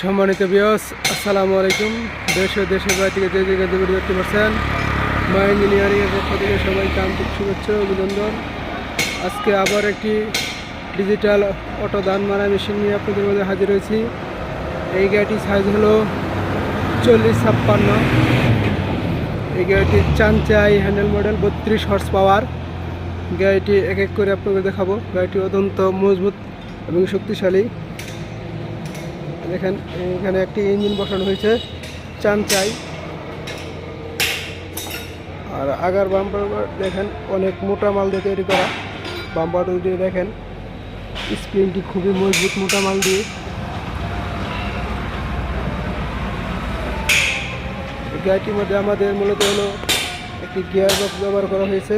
সম্মানিত বিয়স আসসালামু আলাইকুম। দেশ ও দেশের বাইরে থেকে যে জায়গায় থেকে দেখতে পাচ্ছেন, মা ইঞ্জিনিয়ারিং এর পক্ষ থেকে সবাইকে আন্তরিক শুভেচ্ছা অভিনন্দন। আজকে আবার একটি ডিজিটাল অটো দান মারা মেশিন নিয়ে আপনাদের মধ্যে হাজির হয়েছি। এই গাড়িটির সাইজ হলো চল্লিশ ছাপ্পান্ন। এই গাড়িটির চানচাই হ্যান্ডেল মডেল বত্রিশ হর্স পাওয়ার গাড়িটি এক এক করে আপনাদের দেখাবো। গাড়িটি অত্যন্ত মজবুত এবং শক্তিশালী। দেখেন, এখানে একটি ইঞ্জিন বসানো হয়েছে, চান চাই। আর আগার বাম্পার দেখেন, অনেক মোটা মাল দিয়ে তৈরি করা। বাম্পার দিয়ে দেখেন স্প্রিংটি খুবই মজবুত মোটা মাল দিয়ে। গাড়িটির মধ্যে আমাদের মূলত হলো একটি গিয়ার বক্স ব্যবহার করা হয়েছে।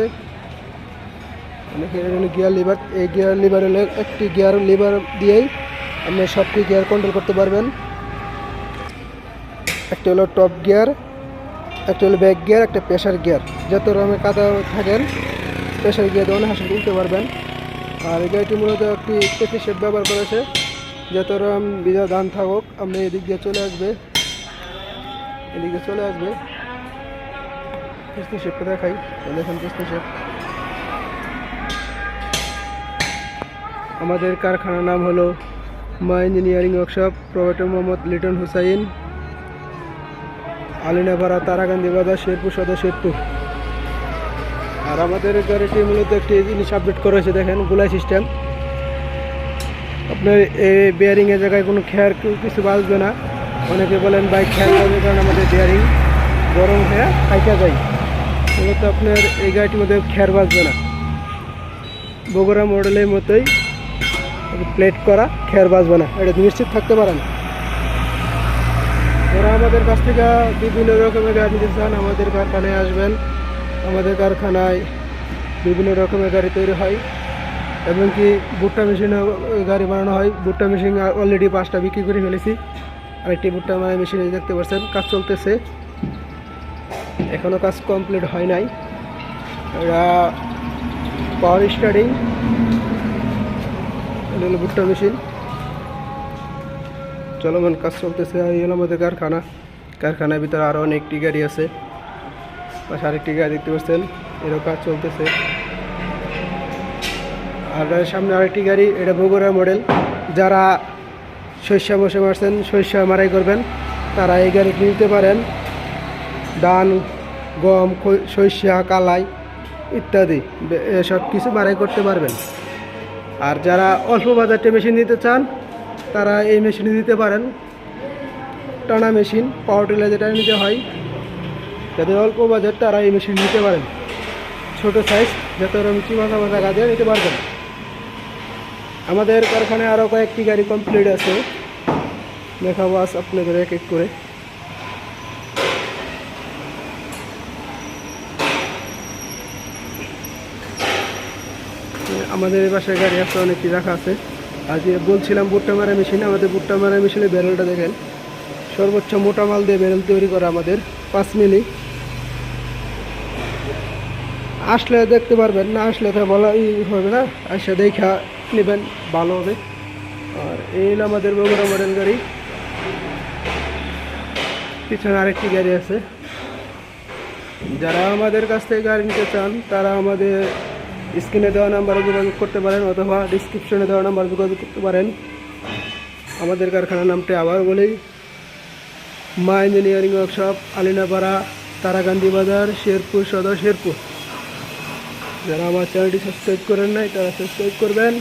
অনেক গিয়ার লিভার, এই গিয়ার লিভার একটি গিয়ার লিভার দিয়েই আপনি সব সবটি গিয়ার কন্ট্রোল করতে পারবেন। একটা হলো টপ গিয়ার একটা হলো ব্যাক গিয়ার একটা প্রেশার গিয়ার যত রকমের কাদা থাকেন প্রেশার গিয়ার দিয়ে হাসি তুলতে পারবেন। আর এই গাড়িটি মূলত একটি পেটি শেপ ব্যবহার করেছে। যত রকম বিজা ধান থাকুক, আপনি এদিক দিয়ে চলে আসবে। এদিক দিয়ে চলে আসবে। কিস্তি দেখাই। দেখেন কিস্তি শেপ আমাদের কারখানার নাম হলো মা engineering workshop proprietor Mohammad Liton Hussain Alinapara Tarakandi Bazar, Sherpur Sadar Sherpur. আর আমাদের গাড়িটি মূলত একটি জিনিস আপডেট করা হয়েছে, দেখেন, গুলাই সিস্টেম আপনার এই বেয়ারিংয়ের জায়গায় কোনো খেয়ার কিছু বাজবে না। অনেকে বলেন বাইক খেয়ার করবে কারণ আমাদের বেয়ারিং গরম হয়ে খাইকা যায়। মূলত আপনার এই গাড়িটির মধ্যে খেয়ার বাজবে না। বগুড়া মডেলের মতোই প্লেট করা, খেয়ার বাজবে না এটা নিশ্চিত থাকতে পারেন ওরা আমাদের কাছ থেকে বিভিন্ন রকমের গাড়ি নিতে চান। আমাদের কারখানায় আসবেন। আমাদের কারখানায় বিভিন্ন রকমের গাড়ি তৈরি হয়। এবং কি ভুট্টা মেশিনে গাড়ি বানানো হয়। ভুট্টা মেশিন অলরেডি পাঁচটা বিক্রি করে ফেলেছি। আরেকটি ভুট্টা মানে মেশিনে দেখতে পাচ্ছেন, কাজ চলতেছে। এখনও কাজ কমপ্লিট হয় নাই। এরা পাওয়ার স্টার্টিং এটা হলো ভুট্টা মেশিন। চলমান কাজ চলতেছে, এই হলো আমাদের কারখানা। কারখানার ভিতরে আরও অনেকটি গাড়ি আছে। পাশে আরেকটি গাড়ি দেখতে পাচ্ছেন, এরও কাজ চলতেছে। আর সামনে আরেকটি গাড়ি, এটা বগুড়া মডেল। যারা শস্য বসে মারছেন, শস্য মারাই করবেন, তারা এই গাড়ি কিনতে পারেন। ধান, গম সরিষা, কালাই ইত্যাদি বে- এসব কিছু মারাই করতে পারবেন। আর যারা অল্প বাজারটা মেশিন নিতে চান, তারা এই মেশিন নিতে পারেন। টানা মেশিন পাওয়ার টিলার যেটা নিতে হয়, যাদের অল্প বাজার, তারা এই মেশিন নিতে পারেন। ছোট সাইজ যাতে ওরা মিচি মাথা মাথা কাজে নিতে পারবেন। আমাদের কারখানায় আরও কয়েকটি গাড়ি কমপ্লিট আছে। দেখাবো আজ আপনাদের এক এক করে। আমাদের এই পাশে গাড়ি আছে অনেকটি রাখা আছে। আর যে বলছিলাম ভুট্টা মারা মেশিন, আমাদের ভুট্টা মারা মেশিনের ব্যারেলটা দেখেন। সর্বোচ্চ মোটা মাল দিয়ে ব্যারেল তৈরি করা আমাদের পাঁচ মিলি। আসলে দেখতে পারবেন, না আসলে তো বলা হবে না। আসলে দেখা নেবেন, ভালো হবে। আর এই আমাদের বগুড়া মডেল গাড়ি। পিছনে আরেকটি গাড়ি আছে। যারা আমাদের কাছ থেকে গাড়ি নিতে চান, তারা আমাদের স্ক্রিনে দেওয়া নাম্বারে যোগাযোগ করতে পারেন অথবা ডিসক্রিপশনে দেওয়া নাম্বারে যোগাযোগ করতে পারেন। আমাদের কারখানার নামটি আবার বলি। মা ইঞ্জিনিয়ারিং ওয়ার্কশপ আলিনাপাড়া তারাকান্দি বাজার, শেরপুর সদর, শেরপুর। যারা আমার চ্যানেলটি সাবস্ক্রাইব করেন নাই, তারা সাবস্ক্রাইব করবেন।